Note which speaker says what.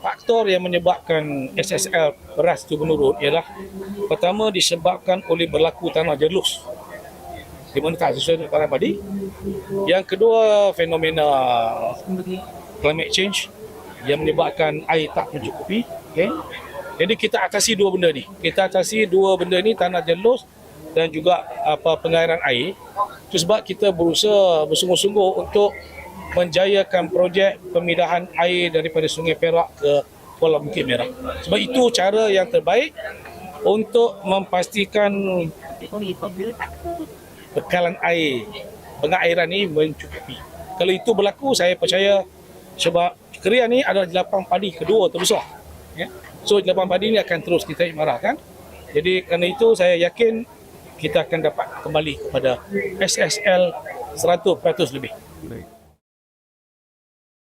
Speaker 1: faktor yang menyebabkan SSL beras itu menurun ialah pertama disebabkan oleh berlaku tanah jelus di mana tak sesuai dengan tanah padi. Yang kedua fenomena climate change yang menyebabkan air tak mencukupi. Okay. Jadi kita atasi dua benda ni. Kita atasi dua benda ni tanah jelus dan juga apa pengairan air. Itu sebab kita berusaha bersungguh-sungguh untuk menjayakan projek pemindahan air daripada Sungai Perak ke Kuala Bukit Merah. Sebab itu cara yang terbaik untuk memastikan bekalan air pengairan ni mencukupi. Kalau itu berlaku, saya percaya sebab Keria ni adalah jelapang padi kedua terbesar. Ya. So jelapang padi ni akan terus kita imarahkan. Jadi kerana itu saya yakin kita akan dapat kembali kepada SSL 100% lebih.
Speaker 2: Baik.